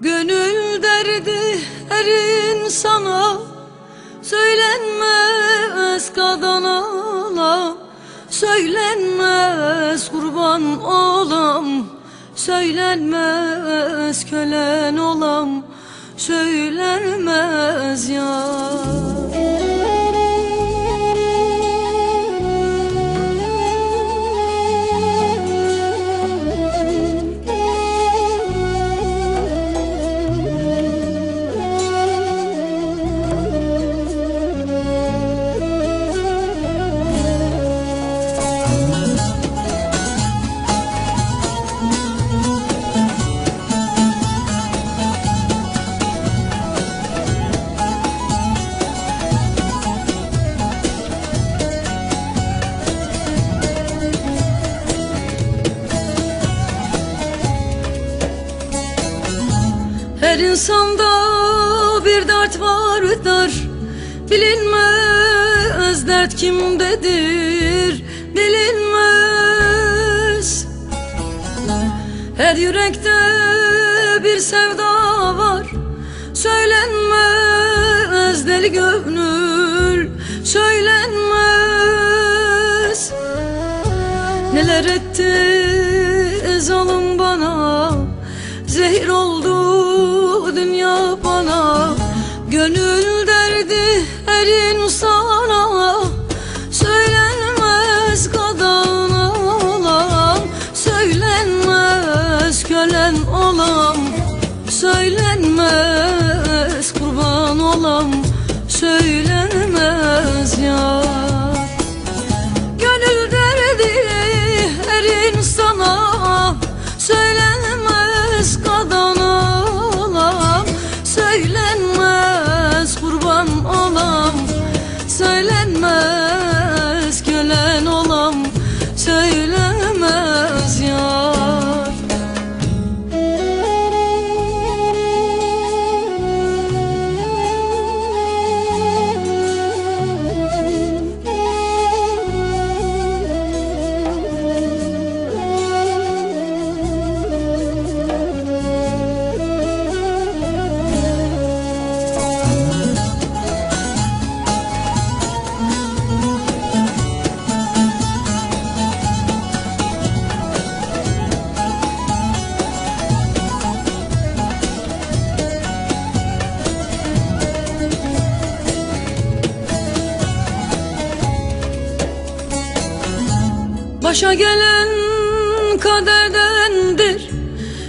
Gönül derdi her insana Söylenmez kadın olam Söylenmez kurban olam Söylenmez kölen olam Söylenmez ya Her insanda bir dert vardır. Bilinmez dert kimdedir. Bilinmez. Her yürekte bir sevda var. Söylenmez deli gönül. Söylenmez. Neler etti zalim bana? Zehir oldu dünya bana. Gönül derdi her insana. Söylenmez kadın olam. Söylenmez kölen olam. Söylenmez kurban olam Başa gelen kaderdendir.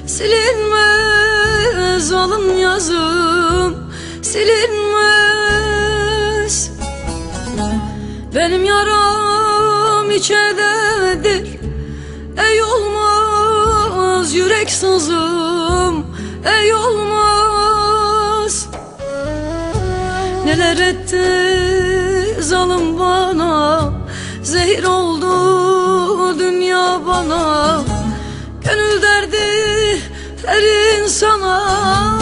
Silinmez alın yazım Silinmez. Benim yaram içerdedir Ey olmaz yürek sızım Ey olmaz. Neler etti zalim bana derdi her